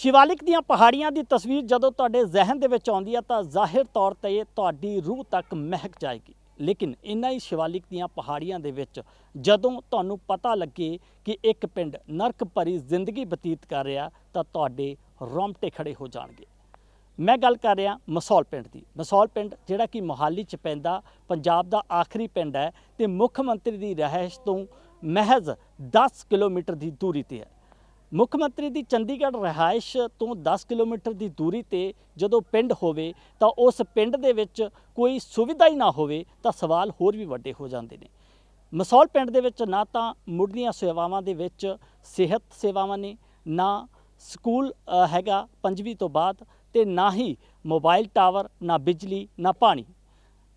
ਸ਼ਿਵਾਲਿਕ ਦੀਆਂ ਪਹਾੜੀਆਂ ਦੀ ਤਸਵੀਰ ਜਦੋਂ ਤੁਹਾਡੇ ਜ਼ਿਹਨ ਦੇ ਵਿੱਚ ਆਉਂਦੀ ਹੈ ਤਾਂ ਜ਼ਾਹਿਰ ਤੌਰ ਤੇ ਇਹ ਤੁਹਾਡੀ ਰੂਹ ਤੱਕ ਮਹਿਕ ਜਾਏਗੀ। ਲੇਕਿਨ ਇਨ੍ਹਾਂ ਹੀ ਸ਼ਿਵਾਲਿਕ ਦੀਆਂ ਪਹਾੜੀਆਂ ਦੇ ਵਿੱਚ ਜਦੋਂ ਤੁਹਾਨੂੰ ਪਤਾ ਲੱਗੇ ਕਿ ਇੱਕ ਪਿੰਡ ਨਰਕ ਭਰੀ ਜ਼ਿੰਦਗੀ ਬਤੀਤ ਕਰ ਰਿਹਾ, ਤਾਂ ਤੁਹਾਡੇ ਰੋਂਗਟੇ ਖੜੇ ਹੋ ਜਾਣਗੇ। ਮੈਂ ਗੱਲ ਕਰ ਰਿਹਾ ਮਸੌਲ ਪਿੰਡ ਦੀ। ਮਸੌਲ ਪਿੰਡ ਜਿਹੜਾ ਕਿ ਮੋਹਾਲੀ ਚ ਪੈਂਦਾ, ਪੰਜਾਬ ਦਾ ਆਖਰੀ ਪਿੰਡ ਹੈ ਤੇ ਮੁੱਖ ਮੰਤਰੀ ਦੀ ਰਿਹਾਇਸ਼ ਤੋਂ ਮਹਿਜ਼ 10 ਕਿਲੋਮੀਟਰ ਦੀ ਦੂਰੀ ਤੇ ਹੈ। ਮੁੱਖ ਮੰਤਰੀ ਦੀ ਚੰਡੀਗੜ੍ਹ ਰਿਹਾਇਸ਼ ਤੋਂ 10 ਕਿਲੋਮੀਟਰ ਦੀ ਦੂਰੀ ਤੇ ਜਦੋਂ ਪਿੰਡ ਹੋਵੇ ਤਾਂ ਉਸ ਪਿੰਡ ਦੇ ਵਿੱਚ ਕੋਈ ਸੁਵਿਧਾ ਹੀ ਨਾ ਹੋਵੇ ਤਾਂ ਸਵਾਲ ਹੋਰ ਵੀ ਵੱਡੇ ਹੋ ਜਾਂਦੇ ਨੇ। ਮਸੌਲ ਪਿੰਡ ਦੇ ਵਿੱਚ ਨਾ ਤਾਂ ਮੁੱਢਲੀਆਂ ਸੇਵਾਵਾਂ ਦੇ ਵਿੱਚ ਸਿਹਤ ਸੇਵਾਵਾਂ ਨੇ, ਨਾ ਸਕੂਲ ਹੈਗਾ ਪੰਜਵੀਂ ਤੋਂ ਬਾਅਦ ਤੇ ਨਾ ਹੀ ਮੋਬਾਈਲ ਟਾਵਰ, ਨਾ ਬਿਜਲੀ, ਨਾ ਪਾਣੀ।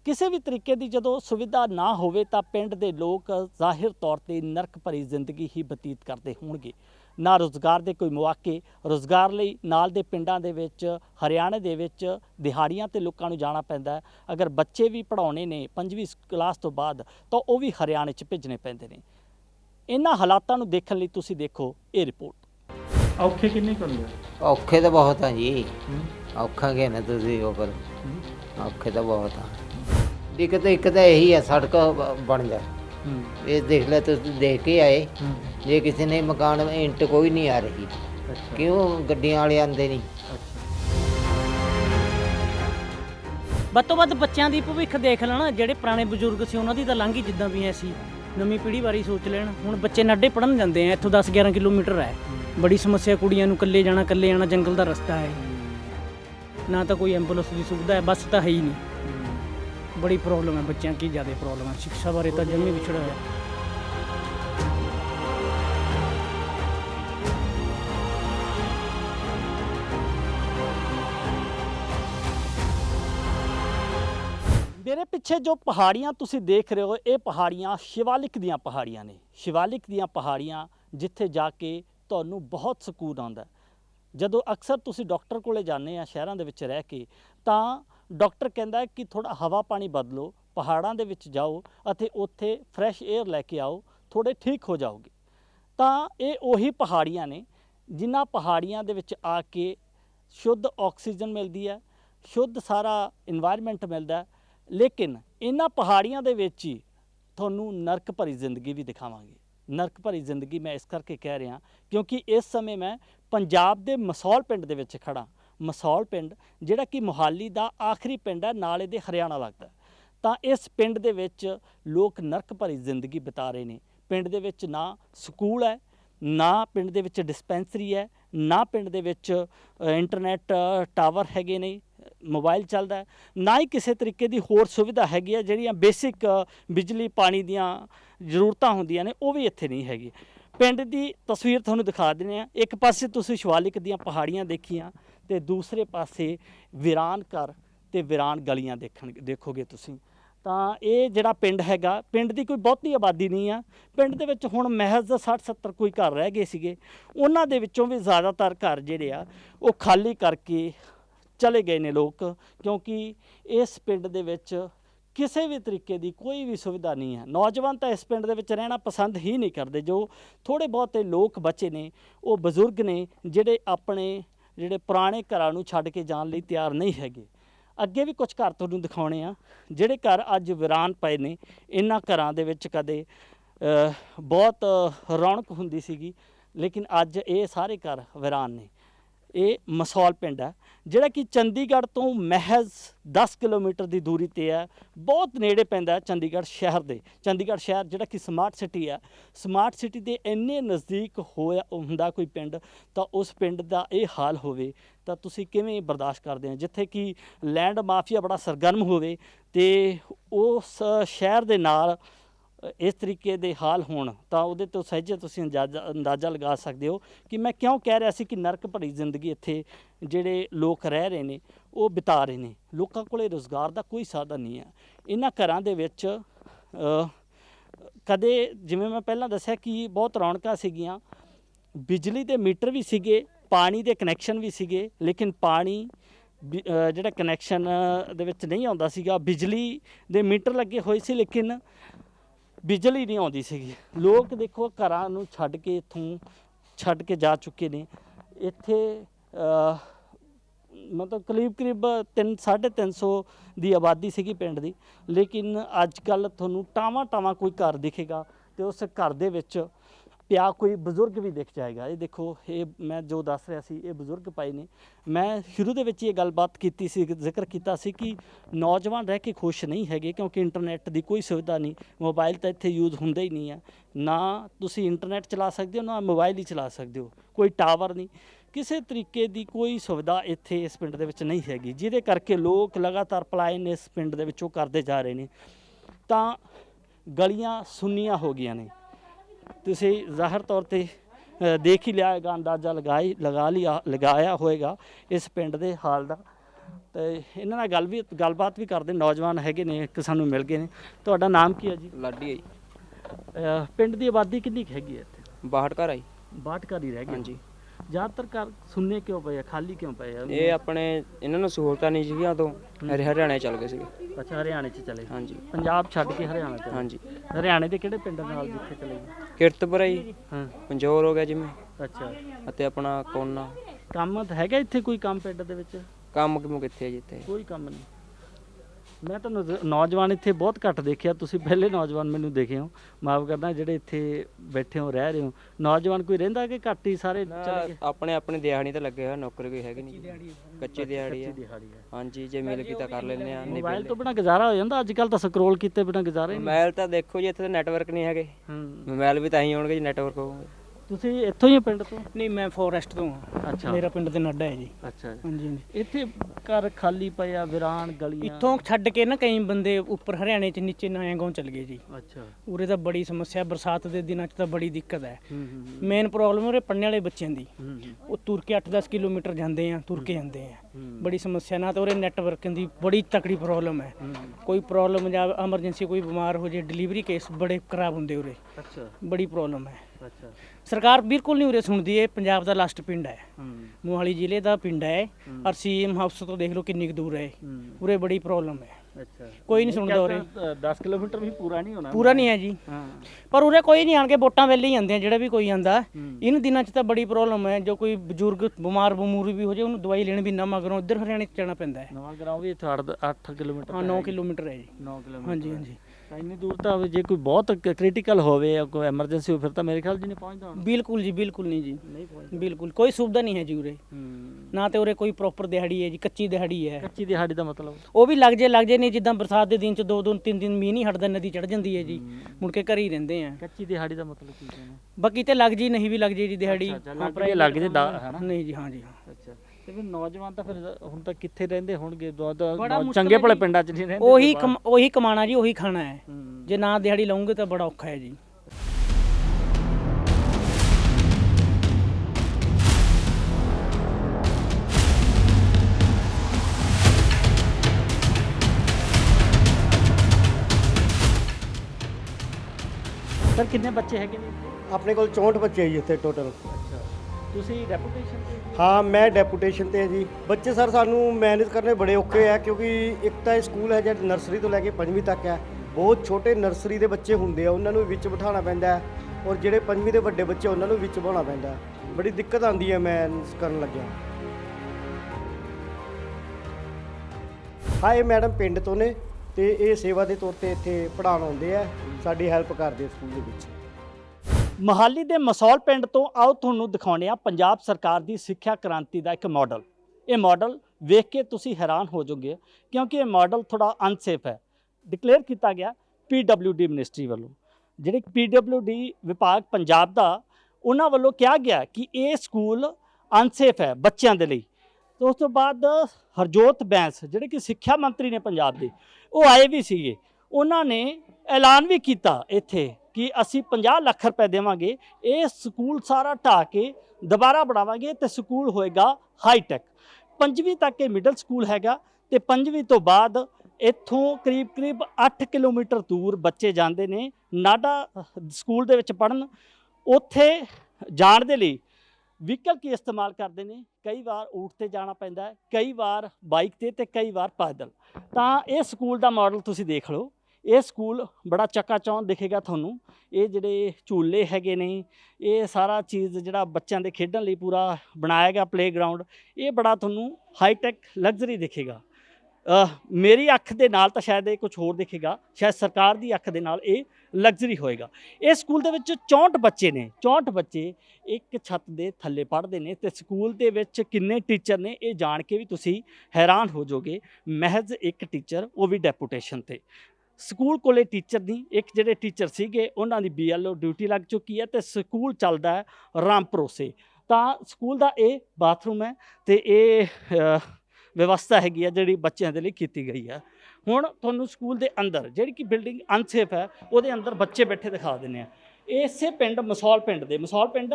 ਕਿਸੇ ਵੀ ਤਰੀਕੇ ਦੀ ਜਦੋਂ ਸੁਵਿਧਾ ਨਾ ਹੋਵੇ ਤਾਂ ਪਿੰਡ ਦੇ ਲੋਕ ਜ਼ਾਹਿਰ ਤੌਰ ਤੇ ਨਰਕ ਭਰੀ ਜ਼ਿੰਦਗੀ ਹੀ ਬਤੀਤ ਕਰਦੇ ਹੋਣਗੇ। ਨਾ ਰੋਜ਼ਗਾਰ ਦੇ ਕੋਈ ਮੌਕੇ ਰੋਜ਼ਗਾਰ ਲਈ ਨਾਲ ਦੇ ਪਿੰਡਾਂ ਦੇ ਵਿੱਚ ਹਰਿਆਣੇ ਦੇ ਵਿੱਚ ਦਿਹਾੜੀਆਂ ਤੇ ਲੋਕਾਂ ਨੂੰ ਜਾਣਾ ਪੈਂਦਾ ਹੈ। ਅਗਰ ਬੱਚੇ ਵੀ ਪੜਾਉਣੇ ਨੇ ਪੰਜਵੀਂ ਕਲਾਸ ਤੋਂ ਬਾਅਦ ਤਾਂ ਉਹ ਵੀ ਹਰਿਆਣੇ 'ਚ ਭੇਜਣੇ ਪੈਂਦੇ ਨੇ। ਇਹਨਾਂ ਹਾਲਾਤਾਂ ਨੂੰ ਦੇਖਣ ਲਈ ਤੁਸੀਂ ਦੇਖੋ ਇਹ ਰਿਪੋਰਟ। ਔਖੇ ਕਿੰਨੇ ਕਰਦੇ ਔਖੇ ਤਾਂ ਬਹੁਤ ਆ ਜੀ। ਔਖਾ ਕਿ ਨਾ ਤੁਸੀਂ ਉਹ ਪਰ ਔਖੇ ਤਾਂ ਬਹੁਤ ਆ। ਦਿੱਕਤ ਇੱਕ ਤਾਂ ਇਹੀ ਹੈ ਸੜਕ ਬਣ ਜਾ ਇਹ ਦੇਖ ਲੈ ਤੁਸੀਂ ਦੇਖ ਕੇ ਆਏ। ਜੇ ਕਿਸੇ ਨੇ ਮਕਾਨ ਇੰਟ ਕੋਈ ਨਹੀਂ ਆ ਰਹੀ। ਕਿਉਂ ਗੱਡੀਆਂ ਵਾਲੇ ਆਂਦੇ ਨਹੀਂ? ਵੱਧ ਤੋਂ ਵੱਧ ਬੱਚਿਆਂ ਦੀ ਭਵਿੱਖ ਦੇਖ ਲੈਣ। ਜਿਹੜੇ ਪੁਰਾਣੇ ਬਜ਼ੁਰਗ ਸੀ ਉਹਨਾਂ ਦੀ ਤਾਂ ਲੰਘ ਹੀ ਜਿੱਦਾਂ ਵੀ ਐ ਸੀ। ਨਵੀਂ ਪੀੜ੍ਹੀ ਬਾਰੇ ਸੋਚ ਲੈਣ। ਹੁਣ ਬੱਚੇ ਨੱਡੇ ਪੜਨ ਜਾਂਦੇ ਆ ਇੱਥੋਂ 10 11 ਕਿਲੋਮੀਟਰ ਹੈ। ਬੜੀ ਸਮੱਸਿਆ ਕੁੜੀਆਂ ਨੂੰ ਇਕੱਲੇ ਜਾਣਾ ਇਕੱਲੇ ਜਾਣਾ ਜੰਗਲ ਦਾ ਰਸਤਾ ਹੈ। ਨਾ ਤਾਂ ਕੋਈ ਐਂਬੂਲੈਂਸ ਦੀ ਸੁਵਿਧਾ ਹੈ ਬੱਸ ਤਾਂ ਹੈ ਹੀ ਨਹੀਂ। ਬੜੀ ਪ੍ਰੋਬਲਮ ਹੈ ਬੱਚਿਆਂ ਕੀ ਜ਼ਿਆਦਾ ਪ੍ਰੋਬਲਮ ਹੈ ਸਿੱਖਿਆ ਬਾਰੇ ਤਾਂ ਜੰਮੀ ਵਿਛੜਾ ਹੋਇਆ। ਮੇਰੇ ਪਿੱਛੇ ਜੋ ਪਹਾੜੀਆਂ ਤੁਸੀਂ ਦੇਖ ਰਹੇ ਹੋ, ਇਹ ਪਹਾੜੀਆਂ ਸ਼ਿਵਾਲਿਕ ਦੀਆਂ ਪਹਾੜੀਆਂ ਨੇ। ਸ਼ਿਵਾਲਿਕ ਦੀਆਂ ਪਹਾੜੀਆਂ ਜਿੱਥੇ ਜਾ ਕੇ ਤੁਹਾਨੂੰ ਬਹੁਤ ਸਕੂਨ ਆਉਂਦਾ ਜਦੋਂ ਅਕਸਰ ਤੁਸੀਂ ਡਾਕਟਰ ਕੋਲੇ ਜਾਂਦੇ ਆ, ਸ਼ਹਿਰਾਂ ਦੇ ਵਿੱਚ ਰਹਿ ਕੇ, ਤਾਂ ਡਾਕਟਰ ਕਹਿੰਦਾ ਕਿ ਥੋੜਾ ਹਵਾ ਪਾਣੀ ਬਦਲੋ, ਪਹਾੜਾਂ ਦੇ ਵਿੱਚ ਜਾਓ ਅਤੇ ਉੱਥੇ ਫਰੈਸ਼ 에ਅਰ ਲੈ ਕੇ ਆਓ ਥੋੜੇ ਠੀਕ ਹੋ ਜਾਓਗੇ। ਤਾਂ ਇਹ ਉਹੀ ਪਹਾੜੀਆਂ ਨੇ ਜਿਨ੍ਹਾਂ ਪਹਾੜੀਆਂ ਦੇ ਵਿੱਚ ਆ ਕੇ ਸ਼ੁੱਧ ਆਕਸੀਜਨ ਮਿਲਦੀ ਹੈ, ਸ਼ੁੱਧ ਸਾਰਾ এনवायरमेंट ਮਿਲਦਾ ਹੈ। ਲੇਕਿਨ ਇਹਨਾਂ ਪਹਾੜੀਆਂ ਦੇ ਵਿੱਚ ਹੀ ਤੁਹਾਨੂੰ ਨਰਕ ਭਰੀ ਜ਼ਿੰਦਗੀ ਵੀ ਦਿਖਾਵਾਂਗੇ। ਨਰਕ ਭਰੀ ਜ਼ਿੰਦਗੀ ਮੈਂ ਇਸ ਕਰਕੇ ਕਹਿ ਰਿਹਾ ਕਿਉਂਕਿ ਇਸ ਸਮੇਂ ਮੈਂ ਪੰਜਾਬ ਦੇ ਮਸੌਲ ਪਿੰਡ ਦੇ ਵਿੱਚ ਖੜਾ ਮਸੌਲ ਪਿੰਡ ਜਿਹੜਾ ਕਿ ਮੁਹਾਲੀ ਦਾ ਆਖਰੀ ਪਿੰਡ ਹੈ ਨਾਲੇ ਦੇ ਹਰਿਆਣਾ ਲੱਗਦਾ ਤਾਂ ਇਸ ਪਿੰਡ ਦੇ ਵਿੱਚ ਲੋਕ ਨਰਕ ਭਰੀ ਜ਼ਿੰਦਗੀ ਬਿਤਾ ਰਹੇ ਨੇ। ਪਿੰਡ ਦੇ ਵਿੱਚ ਨਾ ਸਕੂਲ ਹੈ ਨਾ ਪਿੰਡ ਦੇ ਵਿੱਚ ਡਿਸਪੈਂਸਰੀ ਹੈ ਨਾ ਪਿੰਡ ਦੇ ਵਿੱਚ ਅ, ਇੰਟਰਨੈਟ ਟਾਵਰ ਹੈਗੇ ਨੇ ਮੋਬਾਈਲ ਚੱਲਦਾ ਨਾ ਹੀ ਕਿਸੇ ਤਰੀਕੇ ਦੀ ਹੋਰ ਸੁਵਿਧਾ ਹੈਗੀ ਹੈ ਜਿਹੜੀਆਂ ਬੇਸਿਕ ਬਿਜਲੀ ਪਾਣੀ ਦੀਆਂ ਜ਼ਰੂਰਤਾਂ ਹੁੰਦੀਆਂ ਨੇ ਉਹ ਵੀ ਇੱਥੇ ਨਹੀਂ ਹੈਗੀ। ਪਿੰਡ ਦੀ ਤਸਵੀਰ ਤੁਹਾਨੂੰ ਦਿਖਾ ਦਿੰਦੇ ਆ ਇੱਕ ਪਾਸੇ ਤੁਸੀਂ ਸ਼ਿਵਾਲਿਕ ਦੀਆਂ ਪਹਾੜੀਆਂ ਦੇਖੀਆਂ ਤੇ ਦੂਸਰੇ ਪਾਸੇ ਵੀਰਾਨ ਘਰ ਤੇ ਵੀਰਾਨ ਗਲੀਆਂ ਦੇਖਣ, ਦੇਖੋਗੇ ਤੁਸੀਂ। ਤਾਂ ਇਹ ਜਿਹੜਾ ਪਿੰਡ ਹੈਗਾ, ਪਿੰਡ ਦੀ ਕੋਈ ਬਹੁਤੀ ਆਬਾਦੀ ਨਹੀਂ ਆ। ਪਿੰਡ ਦੇ ਵਿੱਚ ਹੁਣ ਮਹਿਜ਼ 60 70 ਕੋਈ ਘਰ ਰਹਿ ਗਏ ਸੀਗੇ। ਉਹਨਾਂ ਦੇ ਵਿੱਚੋਂ ਵੀ ਜ਼ਿਆਦਾਤਰ ਘਰ ਜਿਹੜੇ ਆ, ਉਹ ਖਾਲੀ ਕਰਕੇ ਚਲੇ ਗਏ ਨੇ ਲੋਕ, ਕਿਉਂਕਿ ਇਸ ਪਿੰਡ ਦੇ ਵਿੱਚ ਕਿਸੇ ਵੀ ਤਰੀਕੇ ਦੀ ਕੋਈ ਵੀ ਸੁਵਿਧਾ ਨਹੀਂ ਹੈ। ਨੌਜਵਾਨ ਤਾਂ ਇਸ ਪਿੰਡ ਦੇ ਵਿੱਚ ਰਹਿਣਾ ਪਸੰਦ ਹੀ ਨਹੀਂ ਕਰਦੇ। ਜੋ ਥੋੜੇ ਬਹੁਤੇ ਲੋਕ ਬਚੇ ਨੇ, ਉਹ ਬਜ਼ੁਰਗ ਨੇ, ਜਿਹੜੇ ਆਪਣੇ ਜਿਹੜੇ ਪੁਰਾਣੇ ਘਰਾਂ ਨੂੰ ਛੱਡ ਕੇ ਜਾਣ ਲਈ ਤਿਆਰ ਨਹੀਂ ਹੈਗੇ। ਅੱਗੇ ਵੀ ਕੁਝ ਘਰ ਤੁਹਾਨੂੰ ਦਿਖਾਉਣੇ ਆ। ਜਿਹੜੇ ਘਰ ਅੱਜ ਵੀਰਾਨ ਪਏ ਨੇ, ਇਹਨਾਂ ਘਰਾਂ ਦੇ ਵਿੱਚ ਕਦੇ ਬਹੁਤ ਰੌਣਕ ਹੁੰਦੀ ਸੀਗੀ, ਲੇਕਿਨ ਅੱਜ ਇਹ ਸਾਰੇ ਘਰ ਵੀਰਾਨ ਨੇ। ਇਹ ਮਸੌਲ ਪਿੰਡ ਹੈ ਜਿਹੜਾ ਕਿ ਚੰਡੀਗੜ੍ਹ ਤੋਂ ਮਹਿਜ਼ 10 ਕਿਲੋਮੀਟਰ ਦੀ ਦੂਰੀ ਤੇ ਹੈ ਬਹੁਤ ਨੇੜੇ ਪੈਂਦਾ ਚੰਡੀਗੜ੍ਹ ਸ਼ਹਿਰ ਦੇ। ਚੰਡੀਗੜ੍ਹ ਸ਼ਹਿਰ ਜਿਹੜਾ ਕਿ ਸਮਾਰਟ ਸਿਟੀ ਹੈ ਸਮਾਰਟ ਸਿਟੀ ਦੇ ਇੰਨੇ ਨਜ਼ਦੀਕ ਹੋਇਆ, ਹੁੰਦਾ ਕੋਈ ਪਿੰਡ, ਤਾਂ ਉਸ ਪਿੰਡ ਦਾ ਇਹ ਹਾਲ ਹੋਵੇ, ਤਾਂ ਤੁਸੀਂ ਕਿਵੇਂ ਬਰਦਾਸ਼ਤ ਕਰਦੇ ਹੋ? ਜਿੱਥੇ ਕਿ ਲੈਂਡ ਮਾਫੀਆ ਬੜਾ ਸਰਗਰਮ ਹੋਵੇ ਤੇ ਉਸ ਸ਼ਹਿਰ ਦੇ ਨਾਲ ਇਸ ਤਰੀਕੇ ਦੇ ਹਾਲ ਹੋਣ, ਤਾਂ ਉਹਦੇ ਤੋਂ ਸਹਿਜੇ ਤੁਸੀਂ ਅੰਦਾਜ਼ਾ ਅੰਦਾਜ਼ਾ ਲਗਾ ਸਕਦੇ ਹੋ ਕਿ ਮੈਂ ਕਿਉਂ ਕਹਿ ਰਿਹਾ ਸੀ ਕਿ ਨਰਕ ਭਰੀ ਜ਼ਿੰਦਗੀ ਇੱਥੇ ਜਿਹੜੇ ਲੋਕ ਰਹਿ ਰਹੇ ਨੇ, ਉਹ ਬਿਤਾ ਰਹੇ ਨੇ। ਲੋਕਾਂ ਕੋਲੇ ਰੋਜ਼ਗਾਰ ਦਾ ਕੋਈ ਸਾਧਨ ਨਹੀਂ ਹੈ। ਇਹਨਾਂ ਘਰਾਂ ਦੇ ਵਿੱਚ ਕਦੇ ਜਿਵੇਂ ਮੈਂ ਪਹਿਲਾਂ ਦੱਸਿਆ ਕਿ ਬਹੁਤ ਰੌਣਕਾਂ ਸੀਗੀਆਂ। ਬਿਜਲੀ ਦੇ ਮੀਟਰ ਵੀ ਸੀਗੇ, ਪਾਣੀ ਦੇ ਕਨੈਕਸ਼ਨ ਵੀ ਸੀਗੇ, ਲੇਕਿਨ ਪਾਣੀ, ਬਿ- ਜਿਹੜਾ ਕਨੈਕਸ਼ਨ ਦੇ ਵਿੱਚ ਨਹੀਂ ਆਉਂਦਾ ਸੀਗਾ। ਬਿਜਲੀ ਦੇ ਮੀਟਰ ਲੱਗੇ ਹੋਏ ਸੀ, ਲੇਕਿਨ ਬਿਜਲੀ ਨਹੀਂ ਆਉਂਦੀ ਸੀਗੀ। ਲੋਕ ਦੇਖੋ ਘਰਾਂ ਨੂੰ ਛੱਡ ਕੇ ਇੱਥੋਂ ਛੱਡ ਕੇ ਜਾ ਚੁੱਕੇ ਨੇ। ਇੱਥੇ ਮਤਲਬ ਕਰੀਬ ਕਰੀਬ 3 350 ਦੀ ਆਬਾਦੀ ਸੀਗੀ ਪਿੰਡ ਦੀ। ਲੇਕਿਨ ਅੱਜ ਕੱਲ ਤੁਹਾਨੂੰ ਟਾਵਾਂ ਟਾਵਾਂ ਕੋਈ ਘਰ ਦਿਖੇਗਾ ਤੇ ਉਸ ਘਰ ਦੇ ਵਿੱਚ ਪਿਆ ਕੋਈ ਬਜ਼ੁਰਗ ਵੀ ਦਿਖ ਜਾਏਗਾ। ਇਹ ਦੇਖੋ, ਇਹ ਮੈਂ ਜੋ ਦੱਸ ਰਿਹਾ ਸੀ, ਇਹ ਬਜ਼ੁਰਗ ਪਏ ਨੇ। ਮੈਂ ਸ਼ੁਰੂ ਦੇ ਵਿੱਚ ਹੀ ਇਹ ਗੱਲਬਾਤ ਕੀਤੀ ਸੀ, ਜ਼ਿਕਰ ਕੀਤਾ ਸੀ ਕਿ ਨੌਜਵਾਨ ਰਹਿ ਕੇ ਖੁਸ਼ ਨਹੀਂ ਹੈਗੇ ਕਿਉਂਕਿ ਇੰਟਰਨੈਟ ਦੀ ਕੋਈ ਸੁਵਿਧਾ ਨਹੀਂ। ਮੋਬਾਈਲ ਤਾਂ ਇੱਥੇ ਯੂਜ਼ ਹੁੰਦਾ ਹੀ ਨਹੀਂ ਹੈ ਨਾ ਤੁਸੀਂ ਇੰਟਰਨੈਟ ਚਲਾ ਸਕਦੇ ਹੋ, ਨਾ ਮੋਬਾਈਲ ਹੀ ਚਲਾ ਸਕਦੇ ਹੋ। ਕੋਈ ਟਾਵਰ ਨਹੀਂ। ਕਿਸੇ ਤਰੀਕੇ ਦੀ ਕੋਈ ਸੁਵਿਧਾ ਇੱਥੇ ਇਸ ਪਿੰਡ ਦੇ ਵਿੱਚ ਨਹੀਂ ਹੈਗੀ, ਜਿਹਦੇ ਕਰਕੇ ਲੋਕ ਲਗਾਤਾਰ ਪਲਾਇਨ ਇਸ ਪਿੰਡ ਦੇ ਵਿੱਚੋਂ ਕਰਦੇ ਜਾ ਰਹੇ ਨੇ। ਤਾਂ ਗਲੀਆਂ ਸੁੰਨੀਆਂ ਹੋ ਗਈਆਂ ਨੇ। ਤੁਸੀਂ ਜ਼ਾਹਰ ਤੌਰ ਤੇ ਦੇਖ ਹੀ ਲਿਆ ਹੈਗਾ ਅੰਦਾਜ਼ਾ ਲਗਾਈ ਲਗਾ ਲਿਆ ਲਗਾਇਆ ਹੋਏਗਾ ਇਸ ਪਿੰਡ ਦੇ ਹਾਲ ਦਾ। ਤੇ ਇਹਨਾਂ ਨਾਲ ਗੱਲ ਵੀ ਗੱਲਬਾਤ ਵੀ ਕਰਦੇ ਨੌਜਵਾਨ ਹੈਗੇ ਨੇ ਇੱਕ ਸਾਨੂੰ ਮਿਲ ਗਏ ਨੇ। ਤੁਹਾਡਾ ਨਾਮ ਕੀ ਹੈ ਜੀ? ਲਾਡੀ ਹੈ ਜੀ। ਪਿੰਡ ਦੀ ਆਬਾਦੀ ਕਿੰਨੀ ਹੈਗੀ ਹੈ ਇੱਥੇ? ਬਾਹਠ ਘਰ ਆਈ ਬਾਟ ਘਰ ਹੀ ਰਹਿ ਗਏ। ਹਾਂਜੀ। ਜ਼ਿਆਦਾਤਰ ਘਰ ਸੁੰਨੇ ਕਿਉਂ ਪਏ ਆ? ਖਾਲੀ ਕਿਉਂ ਪਏ ਆ? ਇਹ ਆਪਣੇ ਇਹਨਾਂ ਨੂੰ ਸਹੂਲਤਾਂ ਨਹੀਂ ਸੀਗੀਆਂ ਤੋਂ ਹਰਿ- ਹਰਿਆਣੇ ਚੱਲ ਗਏ ਸੀਗੇ। ਅੱਛਾ ਹਰਿਆਣੇ ਚ ਚਲੇ। ਹਾਂਜੀ। ਪੰਜਾਬ ਛੱਡ ਕੇ ਹਰਿਆਣਾ ਚਲੇ ਹਾਂਜੀ। ਹਰਿਆਣੇ ਦੇ ਕਿਹੜੇ ਪਿੰਡ ਨਾਲ ਜਿੱਥੇ ਚਲੇ ਗਏ? ਕਿਰਤਪੁਰਾ ਜੀ। ਹਾਂ। ਪੰਜੋਰ ਹੋ ਗਿਆ ਜਿਵੇਂ। ਅੱਛਾ। ਅਤੇ ਆਪਣਾ ਕੋਨਾ। ਕੰਮ ਤਾਂ ਹੈਗਾ ਇੱਥੇ ਕੋਈ ਕੰਮ ਪਿੰਡ ਦੇ ਵਿੱਚ? ਕੰਮ ਕਿਵੇਂ ਕਿੱਥੇ ਹੈ ਜੀ ਇੱਥੇ? ਕੋਈ ਕੰਮ ਨਹੀਂ। ਮੈਂ ਤਾਂ ਨੌਜ- ਨੌਜਵਾਨ ਇੱਥੇ ਬਹੁਤ ਘੱਟ ਦੇਖਿਆ। ਤੁਸੀਂ ਪਹਿਲੇ ਨੌਜਵਾਨ ਮੈਨੂੰ ਦੇਖੇ ਹੋ। ਮਾਫ ਕਰਨਾ ਜਿਹੜੇ ਇੱਥੇ ਬੈਠੇ ਹੋ ਰਹਿ ਰਹੇ ਹੋ। ਨੌਜਵਾਨ ਕੋਈ ਰਹਿੰਦਾ ਕਿ ਘੱਟ ਹੀ ਸਾਰੇ ਚਲੇ ਗਏ? ਆਪਣੇ ਆਪਣੇ ਦਿਹਾੜੀ ਤੇ ਲੱਗੇ ਹੋਏ ਨੌਕਰੀ ਕੋਈ ਹੈਗੀ ਨਹੀਂ ਕੱਚੀ ਦਿਹਾੜੀ ਹੈ। ਦਿਹਾੜੀ ਹੈ। ਹਾਂਜੀ ਜੇ ਮਿਲ ਗਈ ਤਾਂ ਕਰ ਲੈਂਦੇ ਆ ਨਹੀਂ ਮੋਬਾਈਲ ਤੋਂ ਬਿਨਾ ਗੁਜ਼ਾਰਾ ਹੋ ਜਾਂਦਾ? ਅੱਜ ਕੱਲ ਤਾਂ ਸਕਰੋਲ ਕੀਤੇ ਬਿਨਾ ਗੁਜ਼ਾਰਾ ਹੀ ਨਹੀਂ। ਮੋਬਾਈਲ ਤਾਂ ਦੇਖੋ ਜੀ ਇੱਥੇ ਤਾਂ ਨੈਟਵਰਕ ਨਹੀਂ ਹੈਗੇ। ਹੂੰ। ਮੋਬਾਈਲ ਵੀ ਤਾਂ ਹੀ ਹੋਣਗੇ ਜੀ ਨੈਟਵਰਕ ਹੋਊਗਾ। ਤੁਸੀਂ ਇੱਥੋਂ ਹੀ ਹੋ ਪਿੰਡ ਤੋਂ? ਨਹੀਂ ਮੈਂ ਫੋਰੈਸਟ ਤੋਂ ਹਾਂ ਅੱਛਾ। ਮੇਰਾ ਪਿੰਡ ਤੇ ਨਾਡਾ ਹੈ ਜੀ। ਅੱਛਾ ਹਾਂਜੀ ਹਾਂਜੀ। ਇੱਥੇ ਘਰ ਖਾਲੀ ਪਏ ਆ ਵਿਰਾਨ ਗਲੀਆਂ? ਇੱਥੋਂ ਛੱਡ ਕੇ ਨਾ ਕਈ ਬੰਦੇ ਉੱਪਰ ਹਰਿਆਣੇ ਚ ਨੀਚੇ ਨਾਇਆਂਗਾਉਂ ਚਲ ਗਏ ਜੀ। ਅੱਛਾ। ਉਰੇ ਤਾਂ ਬੜੀ ਸਮੱਸਿਆ ਬਰਸਾਤ ਦੇ ਦਿਨਾਂ ਚ ਤਾਂ ਬੜੀ ਦਿੱਕਤ ਹੈ। ਹੂੰ ਹੂੰ ਮੇਨ ਪ੍ਰੋਬਲਮ ਉਰੇ ਪੜ੍ਹਨ ਵਾਲੇ ਬੱਚਿਆਂ ਦੀ। ਹੂੰ ਉਹ ਤੁਰ ਕੇ 8-10 ਕਿਲੋਮੀਟਰ ਜਾਂਦੇ ਆ ਤੁਰ ਕੇ ਜਾਂਦੇ ਆ। ਹੂੰ। ਬੜੀ ਸਮੱਸਿਆ ਨਾ ਤਾਂ ਉਰੇ ਨੈਟਵਰਕ ਦੀ ਬੜੀ ਤਕੜੀ ਪ੍ਰੋਬਲਮ ਹੈ। ਹੂੰ ਕੋਈ ਪ੍ਰੋਬਲਮ ਜਾਂ ਐਮਰਜੈਂਸੀ ਕੋਈ ਬਿਮਾਰ ਹੋ ਜੇ ਡਿਲੀਵਰੀ ਕੇਸ ਬੜੇ ਖਰਾਬ ਹੁੰਦੇ ਉਰੇ। ਅੱਛਾ। ਬੜੀ ਪ੍ਰੋਬਲਮ ਹੈ। ਅੱਛਾ ਸਰਕਾਰ ਬਿਲਕੁਲ ਨਹੀਂ ਉਰੇ ਸੁਣਦੀ ਇਹ ਪੰਜਾਬ ਦਾ ਲਾਸਟ ਪਿੰਡ ਹੈ। ਹੂੰ। ਮੋਹਾਲੀ ਜ਼ਿਲ੍ਹੇ ਦਾ ਪਿੰਡ ਹੈ। ਔਰ ਸੀਐਮ ਹਾਊਸ ਤੋਂ ਦੇਖ ਲਓ ਕਿੰਨੀ ਕੁ ਦੂਰ ਹੈ। ਹੂੰ। ਉਰੇ ਬੜੀ ਪ੍ਰੋਬਲਮ ਹੈ। ਅੱਛਾ। ਕੋਈ ਨਹੀਂ ਸੁਣਦਾ ਉਰੇ। 10 ਕਿਲੋਮੀਟਰ ਵੀ ਪੂਰਾ ਨਹੀਂ ਹੋਣਾ। ਪੂਰਾ ਨਹੀਂ ਹੈ ਜੀ। ਹਾਂ। ਪਰ ਉਰੇ ਕੋਈ ਨਹੀਂ ਆਣ ਕੇ ਵੋਟਾਂ ਵੇਲੇ ਹੀ ਆਉਂਦੇ ਆ ਜਿਹੜਾ ਵੀ ਕੋਈ ਆਂਦਾ ਹੂੰ। ਇਨ ਦਿਨਾਂ 'ਚ ਤਾਂ ਬੜੀ ਪ੍ਰੋਬਲਮ ਹੈ। ਜੋ ਕੋਈ ਬਜ਼ੁਰਗ ਬਿਮਾਰ ਬਮੂਰ ਵੀ ਹੋ ਜਾਏ ਉਹਨੂੰ ਦਵਾਈ ਲੈਣ ਵੀ ਨਾ ਮਗਰੋਂ ਇੱਧਰ ਹਰਿਆਣੇ 'ਚ ਜਾਣਾ ਪੈਂਦਾ ਹੈ। ਨਵਾਂ ਗਰਾਉਂ ਵੀ ਇੱਥੇ 8 8 ਕਿਲੋਮੀਟਰ ਹਾਂ 9 ਕਿਲੋਮੀਟਰ ਹੈ ਜੀ। 9 ਕਿਲੋਮੀਟਰ ਹਾਂਜੀ ਹਾਂਜੀ। ਤਾਂ ਇੰਨੀ ਦੂਰ ਤਾਂ ਜੇ ਕੋਈ ਬਹੁਤ ਕ੍ਰਿਟੀਕਲ ਹੋਵੇ ਜਾਂ ਕੋਈ ਐਮਰਜੈਂਸੀ ਹੋ ਫਿਰ ਤਾਂ ਮੇਰੇ ਖਿਆਲ ਜੀ ਨਹੀਂ ਪਹੁੰਚਦਾ ਹੋਣਾ। ਬਿਲਕੁਲ ਜੀ ਬਿਲਕੁਲ ਨਹੀਂ ਜੀ। ਨਹੀਂ ਪਹੁੰਚਦਾ। ਬਿਲਕੁਲ ਕੋਈ ਸੁਵਿਧਾ ਨਹੀਂ ਹੈ ਜੀ ਉਰੇ। ਹੂੰ। ਨਾ ਤੇ ਉਰੇ ਕੋਈ ਪ੍ਰੋਪਰ ਦਿਹਾੜੀ ਹੈ ਜੀ ਕੱਚੀ ਦਿਹਾੜੀ ਹੈ। ਕੱਚੀ ਦਿਹਾੜੀ ਦਾ ਮਤਲਬ? ਉਹ ਵੀ ਲੱਗ ਜੇ ਲੱਗ ਜੇ ਨਹੀਂ ਜਿੱਦਾਂ ਬਰਸਾਤ ਦੇ ਦਿਨ 'ਚ ਦੋ ਦੋ ਤਿੰਨ ਦਿਨ ਮੀਂਹ ਨਹੀਂ ਹਟਦਾ ਨਦੀ ਚੜ ਜਾਂਦੀ ਹੈ ਜੀ। ਮੁੜ ਕੇ ਘਰ ਹੀ ਰਹਿੰਦੇ ਆ। ਕੱਚੀ ਦਿਹਾੜੀ ਦਾ ਮਤਲਬ ਕੀ ਕਹਿੰਦੇ ਬਾਕੀ ਤੇ ਲੱਗ ਜੀ ਨਹੀਂ ਵੀ ਲੱਗ ਜੇ ਜੀ ਦਿਹਾੜੀ। ਅੱਛਾ, ਅੱਛਾ, ਲੱਗ ਜੇ, ਲੱਗ? ਨਹੀਂ ਜੀ ਹਾਂ ਜੀ ਹਾਂ। ਫਿਰ ਨੌਜਵਾਨ ਤਾਂ ਫਿਰ ਹੁਣ ਤਾਂ ਕਿੱਥੇ ਰਹਿੰਦੇ ਹੋਣਗੇ ਬੜਾ ਮੁਸ਼ਕਿਲ ਚੰਗੇ ਹੈ ਭਲੇ ਜੀ। ਪਿੰਡਾਂ 'ਚ ਨਹੀਂ ਰਹਿੰਦੇ ਉਹੀ ਕਮ- ਉਹੀ ਕਮਾਣਾ ਜੀ ਉਹੀ ਖਾਣਾ ਹੈ ਹੂੰ। ਜੇ ਨਾ ਦਿਹਾੜੀ ਲਾਉਂਗੇ ਤਾਂ ਬੜਾ ਔਖਾ ਹੈ ਜੀ ਸਰ ਕਿੰਨੇ ਬੱਚੇ ਹੈਗੇ ਨੇ? ਆਪਣੇ ਕੋਲ 64 ਬੱਚੇ ਜੀ ਇੱਥੇ ਟੋਟਲ ਅੱਛਾ ਤੁਸੀਂ ਡੈਪੂਟੇਸ਼ਨ ਤੇ ਹਾਂ, ਮੈਂ ਡੈਪੂਟੇਸ਼ਨ ਤੇ ਹਾਂ ਜੀ। ਬੱਚੇ ਸਰ, ਸਾਨੂੰ ਮੈਨੇਜ ਕਰਨੇ ਬੜੇ ਔਖੇ ਆ, ਕਿਉਂਕਿ ਇੱਕ ਤਾਂ ਇਹ ਸਕੂਲ ਹੈ ਜਿਹੜਾ ਨਰਸਰੀ ਤੋਂ ਲੈ ਕੇ ਪੰਜਵੀਂ ਤੱਕ ਹੈ। ਬਹੁਤ ਛੋਟੇ ਨਰਸਰੀ ਦੇ ਬੱਚੇ ਹੁੰਦੇ ਆ, ਉਹਨਾਂ ਨੂੰ ਵਿੱਚ ਬਿਠਾਉਣਾ ਪੈਂਦਾ ਔਰ ਜਿਹੜੇ ਪੰਜਵੀਂ ਦੇ ਵੱਡੇ ਬੱਚੇ ਉਹਨਾਂ ਨੂੰ ਵਿੱਚ ਬਿਠਾਉਣਾ ਪੈਂਦਾ ਬੜੀ ਦਿੱਕਤ ਆਉਂਦੀ ਹੈ ਮੈਨੇਜ ਕਰਨ ਲੱਗਿਆ। ਹਾਂ, ਇਹ ਮੈਡਮ ਪਿੰਡ ਤੋਂ ਨੇ ਤੇ ਇਹ ਸੇਵਾ ਦੇ ਤੌਰ ਤੇ ਇੱਥੇ ਪੜ੍ਹਾਉਣ ਆਉਂਦੇ ਆ। ਸਾਡੀ ਹੈਲਪ ਕਰਦੇ ਸਕੂਲ ਦੇ ਵਿੱਚ। ਮੋਹਾਲੀ ਦੇ ਮਸੌਲ ਪਿੰਡ ਤੋਂ ਆਓ ਤੁਹਾਨੂੰ ਦਿਖਾਉਂਦੇ ਆ ਪੰਜਾਬ ਸਰਕਾਰ ਦੀ ਸਿੱਖਿਆ ਕ੍ਰਾਂਤੀ ਦਾ ਇੱਕ ਮਾਡਲ ਇਹ ਮਾਡਲ ਵੇਖ ਕੇ ਤੁਸੀਂ ਹੈਰਾਨ ਹੋ ਜਾਓਗੇ ਕਿਉਂਕਿ ਇਹ ਮਾਡਲ ਥੋੜਾ ਅਨਸੇਫ ਹੈ। ਡਿਕਲੇਅਰ ਕੀਤਾ ਗਿਆ ਪੀਡਬਲਯੂਡੀ ਮਿਨਿਸਟਰੀ ਵੱਲੋਂ। ਜਿਹੜੇ ਪੀਡਬਲਯੂਡੀ ਵਿਭਾਗ ਪੰਜਾਬ ਦਾ, ਉਹਨਾਂ ਵੱਲੋਂ ਕਿਹਾ ਗਿਆ ਕਿ ਇਹ ਸਕੂਲ ਅਨਸੇਫ ਹੈ ਬੱਚਿਆਂ ਦੇ ਲਈ। ਤੇ ਉਸ ਤੋਂ ਬਾਅਦ ਹਰਜੋਤ ਬੈਂਸ, ਜਿਹੜੇ ਕਿ ਸਿੱਖਿਆ ਮੰਤਰੀ ਨੇ ਪੰਜਾਬ ਦੇ, ਉਹ ਆਏ ਵੀ ਸੀਗੇ। ਉਹਨਾਂ ਨੇ ਐਲਾਨ ਵੀ ਕੀਤਾ ਇੱਥੇ ਕਿ ਅਸੀਂ 50 ਲੱਖ ਰੁਪਏ ਦੇਵਾਂਗੇ, ਇਹ ਸਕੂਲ ਸਾਰਾ ਢਾਹ ਕੇ ਦੁਬਾਰਾ ਬਣਾਵਾਂਗੇ ਤੇ ਸਕੂਲ ਹੋਏਗਾ ਹਾਈ ਟੈਕ ਪੰਜਵੀਂ ਤੱਕ ਇਹ ਮਿਡਲ ਸਕੂਲ ਹੈਗਾ ਤੇ ਪੰਜਵੀਂ ਤੋਂ ਬਾਅਦ ਇੱਥੋਂ ਕਰੀਬ ਕਰੀਬ 8 ਕਿਲੋਮੀਟਰ ਦੂਰ ਬੱਚੇ ਜਾਂਦੇ ਨੇ ਨਾਡਾ ਸਕੂਲ ਦੇ ਵਿੱਚ ਪੜਨ ਉੱਥੇ ਜਾਣ ਦੇ ਲਈ ਵਹੀਕਲ ਕੀ ਇਸਤੇਮਾਲ ਕਰਦੇ ਨੇ? ਕਈ ਵਾਰ ਊਠ ਤੇ ਜਾਣਾ ਪੈਂਦਾ ਹੈ, ਕਈ ਵਾਰ ਬਾਈਕ ਤੇ ਤੇ ਕਈ ਵਾਰ ਪੈਦਲ। ਤਾਂ ਇਹ ਸਕੂਲ ਦਾ ਮਾਡਲ ਤੁਸੀਂ ਦੇਖ ਲਓ। ਇਹ ਸਕੂਲ ਬੜਾ ਚਕਾਚੌਂਦ ਦਿਖੇਗਾ ਤੁਹਾਨੂੰ। ਇਹ ਜਿਹੜੇ ਝੂਲੇ ਹੈਗੇ ਨੇ, ਇਹ ਸਾਰਾ ਚੀਜ਼ ਜਿਹੜਾ ਬੱਚਿਆਂ ਦੇ ਖੇਡਣ ਲਈ ਪੂਰਾ ਬਣਾਇਆ ਗਿਆ ਪਲੇਗਰਾਉਂਡ ਇਹ ਬੜਾ ਤੁਹਾਨੂੰ ਹਾਈਟੈਕ ਲਗਜ਼ਰੀ ਦਿਖੇਗਾ। ਮੇਰੀ ਅੱਖ ਦੇ ਨਾਲ ਤਾਂ ਸ਼ਾਇਦ ਇਹ ਕੁਝ ਹੋਰ ਦਿਖੇਗਾ, ਸ਼ਾਇਦ ਸਰਕਾਰ ਦੀ ਅੱਖ ਦੇ ਨਾਲ ਇਹ ਲਗਜ਼ਰੀ ਹੋਏਗਾ। ਇਹ ਸਕੂਲ ਦੇ ਵਿੱਚ 64 ਬੱਚੇ ਨੇ 64 ਬੱਚੇ ਇੱਕ ਛੱਤ ਦੇ ਥੱਲੇ ਪੜ੍ਹਦੇ ਨੇ ਤੇ ਸਕੂਲ ਦੇ ਵਿੱਚ ਕਿੰਨੇ ਟੀਚਰ ਨੇ ਇਹ ਜਾਣ ਕੇ ਵੀ ਤੁਸੀਂ ਹੈਰਾਨ ਹੋ ਜਾਓਗੇ। ਮਹਿਜ਼ ਇੱਕ ਟੀਚਰ ਉਹ ਵੀ ਡੈਪੂਟੇਸ਼ਨ ਤੇ। ਸਕੂਲ ਕੋਲੇ ਟੀਚਰ ਨਹੀਂ ਇੱਕ ਜਿਹੜੇ ਟੀਚਰ ਸੀਗੇ, ਉਹਨਾਂ ਦੀ ਬੀਐਲਓ ਡਿਊਟੀ ਲੱਗ ਚੁੱਕੀ ਹੈ ਤੇ ਸਕੂਲ ਚੱਲਦਾ ਹੈ ਰਾਮਪੁਰ ਸੇ। ਤਾਂ ਸਕੂਲ ਦਾ ਇਹ ਬਾਥਰੂਮ ਹੈ ਤੇ ਇਹ ਵਿਵਸਥਾ ਹੈਗੀ ਹੈ ਜਿਹੜੀ ਬੱਚਿਆਂ ਦੇ ਲਈ ਕੀਤੀ ਗਈ ਹੈ। ਹੁਣ ਤੁਹਾਨੂੰ ਸਕੂਲ ਦੇ ਅੰਦਰ ਜਿਹੜੀ ਕਿ ਬਿਲਡਿੰਗ ਅਨਸੇਫ ਹੈ, ਉਹਦੇ ਅੰਦਰ ਬੱਚੇ ਬੈਠੇ ਦਿਖਾ ਦਿੰਦੇ ਆ ਇਸੇ ਪਿੰਡ, ਮਸੌਲ ਪਿੰਡ ਦੇ, ਮਸੌਲ ਪਿੰਡ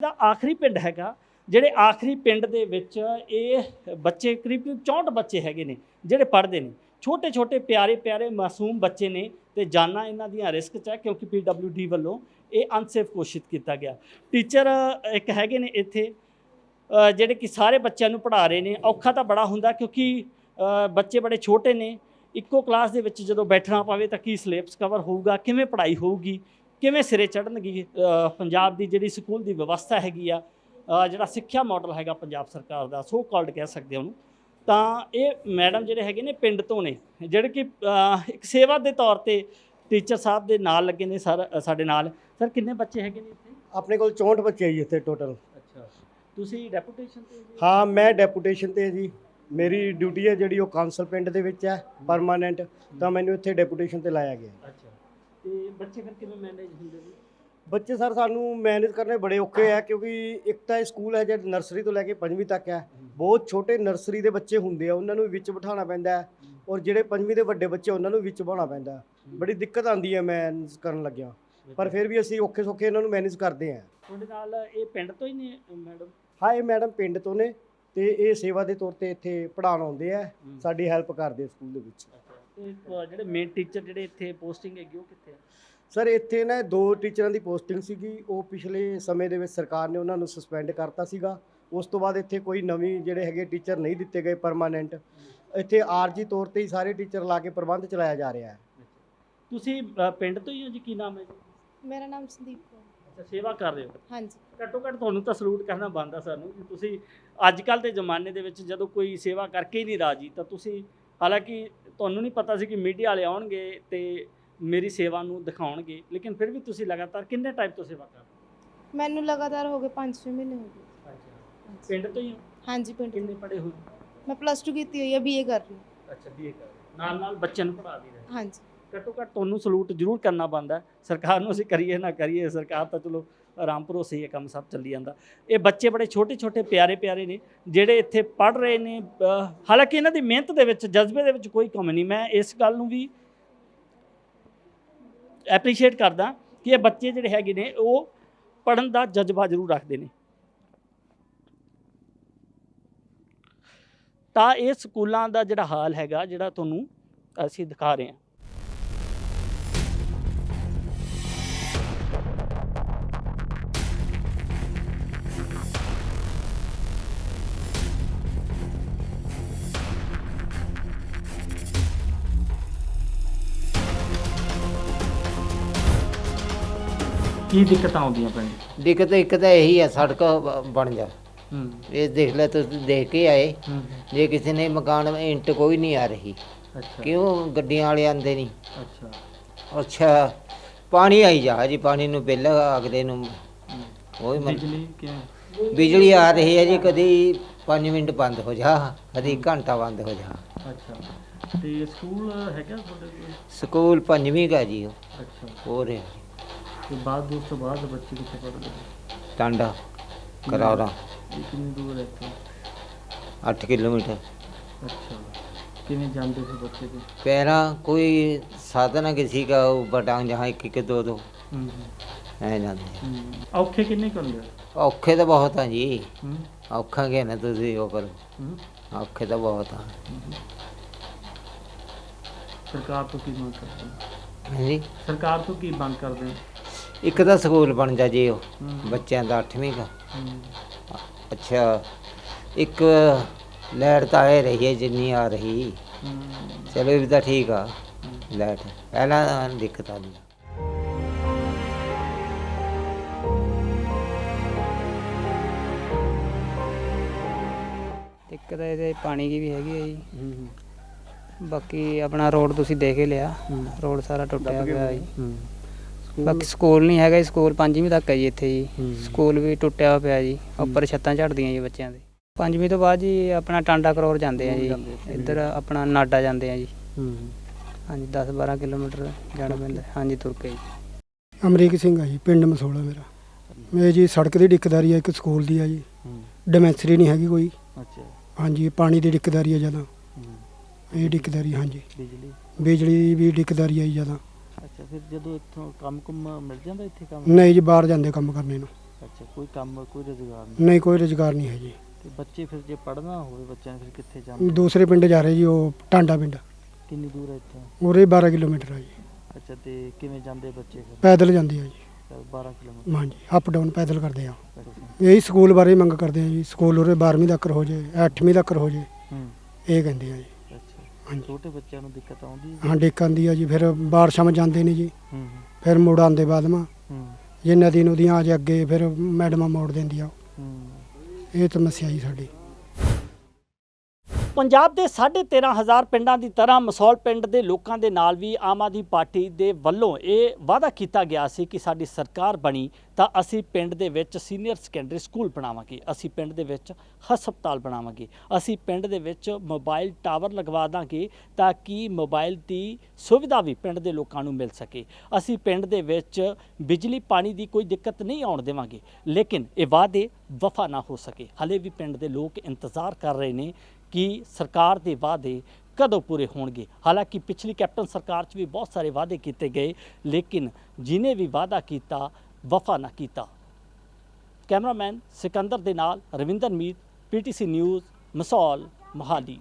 ਦਾ ਆਖਰੀ ਪਿੰਡ ਹੈਗਾ, ਜਿਹੜੇ ਆਖਰੀ ਪਿੰਡ ਦੇ ਵਿੱਚ ਇਹ ਬੱਚੇ ਕਰੀਬ ਕਰੀਬ 64 ਬੱਚੇ ਹੈਗੇ ਨੇ, ਜਿਹੜੇ ਪੜ੍ਹਦੇ ਨੇ। ਛੋਟੇ ਛੋਟੇ ਪਿਆਰੇ ਪਿਆਰੇ ਮਾਸੂਮ ਬੱਚੇ ਨੇ ਤੇ ਜਾਨਾਂ ਇਹਨਾਂ ਦੀਆਂ ਰਿਸਕ 'ਚ ਹੈ ਕਿਉਂਕਿ ਪੀਡਬਲਯੂਡੀ ਵੱਲੋਂ ਇਹ ਅਨਸੇਫ ਘੋਸ਼ਿਤ ਕੀਤਾ ਗਿਆ। ਟੀਚਰ ਇੱਕ ਹੈਗੇ ਨੇ ਇੱਥੇ ਜਿਹੜੇ ਕਿ ਸਾਰੇ ਬੱਚਿਆਂ ਨੂੰ ਪੜ੍ਹਾ ਰਹੇ ਨੇ, ਔਖਾ ਤਾਂ ਬੜਾ ਹੁੰਦਾ ਕਿਉਂਕਿ ਬੱਚੇ ਬੜੇ ਛੋਟੇ ਨੇ, ਇੱਕੋ ਕਲਾਸ ਦੇ ਵਿੱਚ ਜਦੋਂ ਬੈਠਣਾ ਪਵੇ ਤਾਂ ਕੀ ਸਿਲੇਬਸ ਕਵਰ ਹੋਊਗਾ, ਕਿਵੇਂ ਪੜ੍ਹਾਈ ਹੋਊਗੀ, ਕਿਵੇਂ ਸਿਰੇ ਚੜਨਗੀ ਪੰਜਾਬ ਦੀ ਜਿਹੜੀ ਸਕੂਲ ਦੀ ਵਿਵਸਥਾ ਹੈਗੀ ਆ ਜਿਹੜਾ ਸਿੱਖਿਆ ਮਾਡਲ ਹੈਗਾ ਪੰਜਾਬ ਸਰਕਾਰ ਦਾ ਸੋ ਕਾਲਡ ਕਹਿ ਸਕਦੇ ਹਾਂ ਉਹਨੂੰ। ਤਾਂ ਇਹ ਮੈਡਮ ਜਿਹੜੇ ਹੈਗੇ ਨੇ ਪਿੰਡ ਤੋਂ ਨੇ ਜਿਹੜੇ ਕਿ ਇੱਕ ਸੇਵਾ ਦੇ ਤੌਰ ਤੇ ਟੀਚਰ ਸਾਹਿਬ ਦੇ ਨਾਲ ਲੱਗੇ ਨੇ ਸਰ ਸਾਡੇ ਨਾਲ। ਸਰ ਕਿੰਨੇ ਬੱਚੇ ਹੈਗੇ ਨੇ ਇੱਥੇ? ਆਪਣੇ ਕੋਲ 64 ਬੱਚੇ ਆ ਜੀ ਇੱਥੇ ਟੋਟਲ ਅੱਛਾ। ਤੁਸੀਂ ਡੈਪੂਟੇਸ਼ਨ ਤੇ ਜੀ? ਹਾਂ ਮੈਂ ਡੈਪੂਟੇਸ਼ਨ ਤੇ ਜੀ। ਮੇਰੀ ਡਿਊਟੀ ਹੈ ਜਿਹੜੀ ਉਹ ਕਾਉਂਸਲ ਪਿੰਡ ਦੇ ਵਿੱਚ ਹੈ ਪਰਮਾਨੈਂਟ ਤਾਂ ਮੈਨੂੰ ਇੱਥੇ ਡੈਪੂਟੇਸ਼ਨ ਤੇ ਲਾਇਆ ਗਿਆ। ਅੱਛਾ। ਤੇ ਬੱਚੇ ਫਿਰ ਕਿਵੇਂ ਮੈਨੇਜ ਹੁੰਦੇ ਨੇ? ਬੱਚੇ ਸਰ ਸਾਨੂੰ ਮੈਨੇਜ ਕਰਨੇ ਬੜੇ ਔਖੇ ਆ ਕਿਉਂਕਿ ਇੱਕ ਤਾਂ ਇਹ ਸਕੂਲ ਹੈ ਜਿਹੜਾ ਨਰਸਰੀ ਤੋਂ ਲੈ ਕੇ ਪੰਜਵੀਂ ਤੱਕ ਹੈ। ਬਹੁਤ ਛੋਟੇ ਨਰਸਰੀ ਦੇ ਬੱਚੇ ਹੁੰਦੇ ਆ ਉਹਨਾਂ ਨੂੰ ਵਿੱਚ ਬਿਠਾਉਣਾ ਪੈਂਦਾ ਹੈ ਔਰ ਜਿਹੜੇ ਪੰਜਵੀਂ ਦੇ ਵੱਡੇ ਬੱਚੇ ਉਹਨਾਂ ਨੂੰ ਵਿੱਚ ਬਿਠਾਉਣਾ ਪੈਂਦਾ। ਬੜੀ ਦਿੱਕਤ ਆਉਂਦੀ ਹੈ ਮੈਨੇਜ ਕਰਨ ਲੱਗਿਆ। ਪਰ ਫਿਰ ਵੀ ਅਸੀਂ ਔਖੇ ਸੌਖੇ ਇਹਨਾਂ ਨੂੰ ਮੈਨੇਜ ਕਰਦੇ ਹਾਂ। ਤੁਹਾਡੇ ਨਾਲ ਇਹ ਪਿੰਡ ਤੋਂ ਹੀ ਨੇ ਮੈਡਮ? ਹਾਂ ਇਹ ਮੈਡਮ ਪਿੰਡ ਤੋਂ ਨੇ ਤੇ ਇਹ ਸੇਵਾ ਦੇ ਤੌਰ ਤੇ ਇੱਥੇ ਪੜ੍ਹਾਉਣ ਆਉਂਦੇ ਆ ਸਾਡੀ ਹੈਲਪ ਕਰਦੇ ਆ ਸਕੂਲ ਦੇ ਵਿੱਚ। ਤੇ ਜਿਹੜੇ ਮੇਨ ਟੀਚਰ ਜਿਹੜੇ ਇੱਥੇ ਪੋਸਟਿੰਗ ਹੈਗੀ ਉਹ ਕਿੱਥੇ ਆ? ਸਰ ਇੱਥੇ ਨਾ ਦੋ ਟੀਚਰਾਂ ਦੀ ਪੋਸਟਿੰਗ ਸੀਗੀ। ਉਹ ਪਿਛਲੇ ਸਮੇਂ ਦੇ ਵਿੱਚ ਸਰਕਾਰ ਨੇ ਉਹਨਾਂ ਨੂੰ ਸਸਪੈਂਡ ਕਰਤਾ ਸੀਗਾ। ਉਸ ਤੋਂ ਬਾਅਦ ਇੱਥੇ ਕੋਈ ਨਵੀਂ ਜਿਹੜੇ ਹੈਗੇ ਟੀਚਰ ਨਹੀਂ ਦਿੱਤੇ ਗਏ ਪਰਮਾਨੈਂਟ। ਇੱਥੇ ਆਰਜੀ ਤੌਰ ਤੇ ਹੀ ਸਾਰੇ ਟੀਚਰ ਲਾ ਕੇ ਪ੍ਰਬੰਧ ਚਲਾਇਆ ਜਾ ਰਿਹਾ ਹੈ। ਤੁਸੀਂ ਅ, ਪਿੰਡ ਤੋਂ ਹੀ ਹੋ ਜੀ? ਕੀ ਨਾਮ ਹੈ ਜੀ? ਮੇਰਾ ਨਾਮ ਸੰਦੀਪ ਕੌਰ। ਅੱਛਾ ਸੇਵਾ ਕਰ ਰਹੇ ਹੋ? ਹਾਂਜੀ। ਘੱਟੋ ਘੱਟ ਤੁਹਾਨੂੰ ਤਾਂ ਸਲੂਟ ਕਰਨਾ ਬਣਦਾ ਸਾਨੂੰ ਕਿ ਤੁਸੀਂ ਅੱਜ ਕੱਲ ਦੇ ਜ਼ਮਾਨੇ ਦੇ ਵਿੱਚ ਜਦੋਂ ਕੋਈ ਸੇਵਾ ਕਰਕੇ ਹੀ ਨਹੀਂ ਰਾਜੀ ਤਾਂ ਤੁਸੀਂ ਹਾਲਾਂਕਿ ਤੁਹਾਨੂੰ ਨਹੀਂ ਪਤਾ ਸੀ ਕਿ ਮੀਡੀਆ ਵਾਲੇ ਆਉਣਗੇ ਤੇ ਮੇਰੀ ਸੇਵਾ ਨੂੰ ਦਿਖਾਉਣਗੇ ਲੇਕਿਨ ਫਿਰ ਵੀ ਤੁਸੀਂ ਲਗਾਤਾਰ ਕਿੰਨੇ ਟਾਈਮ ਤੋਂ ਸੇਵਾ ਕਰ ਰਹੇ ਮੈਨੂੰ ਲਗਾਤਾਰ ਹੋ ਗਏ 5-6 ਮਹੀਨੇ ਹੋ ਗਏ। ਹੋ ਅੱਛਾ। ਪਿੰਡ ਤੋਂ ਹੀ ਹੋ? ਹਾਂਜੀ ਪਿੰਡ ਕਿੰਨੇ ਪੜ੍ਹੇ ਹੋ ਮੈਂ ਪਲੱਸ 2 ਕੀਤੀ ਹੋਈ ਹੈ ਬੀਏ ਕਰ ਰਹੀ ਹਾਂ। ਅੱਛਾ ਬੀਏ ਕਰ ਨਾਲ ਨਾਲ ਬੱਚਿਆਂ ਨੂੰ ਪੜ੍ਹਾ ਵੀ ਰਹੇ ਹਾਂਜੀ। ਘੱਟੋ ਘੱਟ ਤੁਹਾਨੂੰ ਸਲੂਟ ਜ਼ਰੂਰ ਕਰਨਾ ਬਣਦਾ ਹੈ। ਸਰਕਾਰ ਨੂੰ ਅਸੀਂ ਕਰੀਏ ਨਾ ਕਰੀਏ ਸਰਕਾਰ ਤਾਂ ਚਲੋ ਆਰਾਮਪੁਰੋਂ ਸਹੀ ਇਹ ਕੰਮ ਸਭ ਚੱਲੀ ਜਾਂਦਾ। ਇਹ ਬੱਚੇ ਬੜੇ ਛੋਟੇ ਛੋਟੇ ਪਿਆਰੇ ਪਿਆਰੇ ਨੇ ਜਿਹੜੇ ਇੱਥੇ ਪੜ ਰਹੇ ਨੇ। ਅਹ ਹਾਲਾਂਕਿ ਇਹਨਾਂ ਦੀ ਮਿਹਨਤ ਦੇ ਵਿੱਚ ਜਜ਼ਬੇ ਦੇ ਵਿੱਚ ਕੋਈ ਕਮੀ ਨਹੀਂ। ਮੈਂ ਇਸ ਗੱਲ ਨੂੰ ਵੀ ਐਪਰੀਸ਼ੀਏਟ ਕਰਦਾ ਕਿ ਇਹ ਬੱਚੇ ਜਿਹੜੇ ਹੈਗੇ ਨੇ, ਉਹ ਪੜਨ ਦਾ ਜਜ਼ਬਾ ਜ਼ਰੂਰ ਰੱਖਦੇ ਨੇ। ਤਾਂ ਇਹ ਸਕੂਲਾਂ ਦਾ ਜਿਹੜਾ ਹਾਲ ਹੈਗਾ, ਜਿਹੜਾ ਤੁਹਾਨੂੰ ਅਸੀਂ ਦਿਖਾ ਰਹੇ ਹਾਂ। ਕੀ ਦਿੱਕਤਾਂ ਆਉਂਦੀਆਂ ਪਿੰਡ ਦਿੱਕਤ ਇੱਕ ਤਾਂ ਇਹੀ ਹੈ ਸੜਕ ਬ- ਬਣ ਜਾ। ਹੂੰ। ਇਹ ਦੇਖ ਲੈ ਤੁਸੀਂ ਦੇਖ ਕੇ ਆਏ। ਹੂੰ। ਜੇ ਕਿਸੇ ਨੇ ਮਕਾਨ ਇੰਟ ਕੋਈ ਨਹੀਂ ਆ ਰਹੀ। ਅੱਛਾ। ਕਿਉਂ ਗੱਡੀਆਂ ਵਾਲੇ ਆਂਦੇ ਨਹੀਂ? ਅੱਛਾ। ਅੱਛਾ ਪਾਣੀ ਆਈ ਜਾ ਜੀ ਪਾਣੀ ਨੂੰ ਬਿੱਲ ਅਗਲੇ ਨੂੰ। ਉਹ ਹੀ ਮਨ- ਬਿਜਲੀ ਕਿਵੇਂ? ਬਿਜਲੀ ਆ ਰਹੀ ਹੈ ਜੀ ਕਦੀ 5 ਮਿੰਟ ਬੰਦ ਹੋ ਜਾ ਕਦੀ ਘੰਟਾ ਬੰਦ ਹੋ ਜਾ। ਅੱਛਾ। ਤੇ ਸਕੂਲ ਹੈਗਾ ਤੁਹਾਡੇ ਕੋਲ? ਸਕੂਲ ਪੰਜਵੀਂ ਦਾ ਜੀ ਉਹ। ਅੱਛਾ। ਹੋ ਰਿਹਾ। ਬਾਅਦ ਉਸ ਤੋਂ ਬਾਅਦ ਬੱਚੇ ਕਿੱਥੇ ਪੜ੍ਹਦੇ ਨੇ? ਟਾਂਡਾ ਕਰੌਰਾ ਇਹ ਕਿੰਨੀ ਦੂਰ ਹੈ ਇੱਥੋਂ 8 ਕਿਲੋਮੀਟਰ ਅੱਛਾ ਕਿਵੇਂ ਜਾਂਦੇ ਸੀ ਬੱਚੇ ਤੇ ਪਹਿਲਾਂ ਕੋਈ ਸਾਧਨ ਕਿਸੇ ਦਾ ਉਹ ਬਟਾਂ ਜਹਾਂ ਇੱਕ ਇੱਕ ਦੋ ਦੋ ਹੂੰ ਐ ਜਾਂਦੇ ਹੂੰ ਔਖੇ ਕਿੰਨੇ ਕਰਦੇ ਔਖੇ ਤਾਂ ਬਹੁਤ ਆ ਜੀ ਹੂੰ ਔਖਾ ਕਿ ਨਾ ਤੁਸੀਂ ਉਹ ਕਰੋ ਹੂੰ ਔਖੇ ਤਾਂ ਬਹੁਤ ਆ ਸਰਕਾਰ ਤੋਂ ਕੀ ਮੰਗ ਕਰਦੇ ਹੋ? ਹਾਂਜੀ ਸਰਕਾਰ ਤੋਂ ਕੀ ਮੰਗ ਕਰਦੇ ਹੋ? ਇੱਕ ਤਾਂ ਸਕੂਲ ਬਣ ਜਾ ਜੀ ਉਹ ਬੱਚਿਆਂ ਦਾ 8ਵੀਂ ਦਾ। ਅੱਛਾ ਇੱਕ ਲਾਈਟ ਤਾਂ ਆ ਰਹੀ ਹੈ ਜਿੰਨੀ ਆ ਰਹੀ। ਚਲੋ ਇਹ ਵੀ ਤਾਂ ਠੀਕ ਆ ਹੂੰ। ਲਾਈਟ ਪਹਿਲਾਂ ਦਿੱਕਤ ਆਉਂਦੀ ਦਿੱਕਤ ਇਹਦੇ ਪਾਣੀ ਦੀ ਵੀ ਹੈਗੀ ਹੈ ਜੀ। ਬਾਕੀ ਆਪਣਾ ਰੋਡ ਤੁਸੀਂ ਦੇਖ ਹੀ ਲਿਆ। ਰੋਡ ਸਾਰਾ ਟੁੱਟਿਆ ਪਿਆ ਜੀ। ਬਾਕੀ ਸਕੂਲ ਨਹੀਂ ਹੈਗਾ ਜੀ ਸਕੂਲ ਪੰਜਵੀਂ ਤੱਕ ਹੈ ਜੀ ਇੱਥੇ ਜੀ। ਸਕੂਲ ਵੀ ਟੁੱਟਿਆ ਪਿਆ ਜੀ ਉੱਪਰ ਛੱਤਾਂ ਝੜਦੀਆਂ ਜੀ ਬੱਚਿਆਂ ਦੇ। ਪੰਜਵੀਂ ਤੋਂ ਬਾਅਦ ਜੀ ਆਪਣਾ ਟਾਂਡਾ ਕਰੋਰ ਜਾਂਦੇ ਆ ਜੀ। ਇੱਧਰ ਆਪਣਾ ਨਾਡਾ ਜਾਂਦੇ ਆ ਜੀ। ਹਾਂਜੀ 10 12 ਕਿਲੋਮੀਟਰ ਜਾਣਾ ਪੈਂਦਾ। ਹਾਂਜੀ ਤੁਰ ਕੇ ਜੀ। ਅਮਰੀਕ ਸਿੰਘ ਆ ਜੀ ਪਿੰਡ ਮਸੋਲਾ ਮੇਰਾ। ਮੇਰੇ ਜੀ ਸੜਕ ਦੀ ਦਿੱਕਦਾਰੀ ਆ ਇੱਕ ਸਕੂਲ ਦੀ ਆ ਜੀ। ਡਿਮੈਂਸਰੀ ਨਹੀਂ ਹੈਗੀ ਕੋਈ। ਅੱਛਾ। ਹਾਂਜੀ ਪਾਣੀ ਦੀ ਦਿੱਕਦਾਰੀ ਆ ਜ਼ਿਆਦਾ। ਇਹ ਦਿੱਕਦਾਰੀ ਹਾਂਜੀ। ਬਿਜਲੀ? ਬਿਜਲੀ ਦੀ ਵੀ ਦਿੱਕਦਾਰੀ ਆਈ ਜ਼ਿਆਦਾ। ਅੱਛਾ ਫਿਰ ਜਦੋਂ ਇੱਥੋਂ ਕੰਮ ਕੁੰਮ ਮਿਲ ਜਾਂਦਾ ਇੱਥੇ ਕੰਮ? ਨਹੀਂ ਜੀ ਬਾਹਰ ਜਾਂਦੇ ਕੰਮ ਕਰਨੇ ਨੂੰ। ਅੱਛਾ ਕੋਈ ਕੰਮ ਕੋਈ ਰੁਜ਼ਗਾਰ ਨਹੀਂ? ਨਹੀਂ ਕੋਈ ਰੁਜ਼ਗਾਰ ਨਹੀਂ ਹੈ ਜੀ। ਤੇ ਬੱਚੇ ਫਿਰ ਜੇ ਪੜ੍ਹਨਾ ਹੋਵੇ ਬੱਚਿਆਂ ਨੇ ਫਿਰ ਕਿੱਥੇ ਜਾਂਦੇ ਦੂਸਰੇ ਪਿੰਡ ਜਾ ਰਹੇ ਜੀ ਉਹ ਟਾਂਡਾ ਪਿੰਡ। ਕਿੰਨੀ ਦੂਰ ਹੈ ਇੱਥੋਂ? ਉਰੇ 12 ਕਿਲੋਮੀਟਰ ਆ ਜੀ। ਅੱਛਾ ਤੇ ਕਿਵੇਂ ਜਾਂਦੇ ਬੱਚੇ ਫਿਰ? ਪੈਦਲ ਜਾਂਦੇ ਆ ਜੀ। ਚੱਲ 12 ਕਿਲੋਮੀਟਰ। ਹਾਂਜੀ ਅਪ ਡਾਊਨ ਪੈਦਲ ਕਰਦੇ ਆ। ਇਹੀ ਸਕੂਲ ਬਾਰੇ ਮੰਗ ਕਰਦੇ ਆ ਜੀ। ਸਕੂਲ ਉਰੇ 12ਵੀਂ ਤੱਕ ਹੋ ਜੇ 8ਵੀਂ ਤੱਕ ਹੋ ਜੇ। ਹੂੰ। ਇਹ ਕਹਿੰਦੇ ਆ ਜੀ। ਹਾਂਜੀ। ਛੋਟੇ ਬੱਚਿਆਂ ਨੂੰ ਦਿੱਕਤ ਆਉਂਦੀ ਹੈ? ਹਾਂ ਡੇਕ ਆਉਂਦੀ ਆ ਜੀ ਫਿਰ ਬਾਰਿਸ਼ਾਂ ਵਿੱਚ ਜਾਂਦੇ ਨਹੀਂ ਜੀ। ਹੂੰ ਫਿਰ ਮੁੜ ਆਉਂਦੇ ਬਾਅਦ ਮਾ। ਹੂੰ। ਜੇ ਨਦੀ ਨਦੀਆਂ ਆ ਜੇ ਅੱਗੇ ਫਿਰ ਮੈਡਮਾਂ ਮੋੜ ਦਿੰਦੀਆਂ। ਹੂੰ। ਇਹ ਸਮੱਸਿਆ ਜੀ ਸਾਡੀ। ਪੰਜਾਬ ਦੇ 13500 ਪਿੰਡਾਂ ਦੀ ਤਰ੍ਹਾਂ ਮਸੌਲ ਪਿੰਡ ਦੇ ਲੋਕਾਂ ਦੇ ਨਾਲ ਵੀ ਆਮ ਆਦਮੀ ਪਾਰਟੀ ਦੇ ਵੱਲੋਂ ਇਹ ਵਾਅਦਾ ਕੀਤਾ ਗਿਆ ਸੀ ਕਿ ਸਾਡੀ ਸਰਕਾਰ ਬਣੀ ਤਾਂ ਅਸੀਂ ਪਿੰਡ ਦੇ ਵਿੱਚ ਸੀਨੀਅਰ ਸੈਕੰਡਰੀ ਸਕੂਲ ਬਣਾਵਾਂਗੇ। ਅਸੀਂ ਪਿੰਡ ਦੇ ਵਿੱਚ ਹਸਪਤਾਲ ਬਣਾਵਾਂਗੇ। ਅਸੀਂ ਪਿੰਡ ਦੇ ਵਿੱਚ ਮੋਬਾਈਲ ਟਾਵਰ ਲਗਵਾ ਦਾਂਗੇ ਤਾਂ ਕਿ ਮੋਬਾਈਲ ਦੀ ਸੁਵਿਧਾ ਵੀ ਪਿੰਡ ਦੇ ਲੋਕਾਂ ਨੂੰ ਮਿਲ ਸਕੇ। ਅਸੀਂ ਪਿੰਡ ਦੇ ਵਿੱਚ ਬਿਜਲੀ ਪਾਣੀ ਦੀ ਕੋਈ ਦਿੱਕਤ ਨਹੀਂ ਆਉਣ ਦੇਵਾਂਗੇ, ਲੇਕਿਨ ਇਹ ਵਾਅਦੇ ਵਫਾ ਨਾ ਹੋ ਸਕੇ। ਹਲੇ ਵੀ ਪਿੰਡ ਦੇ ਲੋਕ ਇੰਤਜ਼ਾਰ ਕਰ ਰਹੇ ਨੇ ਕਿ ਸਰਕਾਰ ਦੇ ਵਾਅਦੇ ਕਦੋਂ ਪੂਰੇ ਹੋਣਗੇ। ਹਾਲਾਂਕਿ ਪਿਛਲੀ ਕੈਪਟਨ ਸਰਕਾਰ 'ਚ ਵੀ ਬਹੁਤ ਸਾਰੇ ਵਾਅਦੇ ਕੀਤੇ ਗਏ, ਲੇਕਿਨ ਜਿਨੇ ਵੀ ਵਾਅਦਾ ਕੀਤਾ ਵਫਾ ਨਾ ਕੀਤਾ। ਕੈਮਰਾਮੈਨ ਸਿਕੰਦਰ ਦੇ ਨਾਲ ਰਵਿੰਦਰ ਮੀਤ ਪੀਟੀਸੀ ਨਿਊਜ਼ ਮਸੌਲ ਮੋਹਾਲੀ।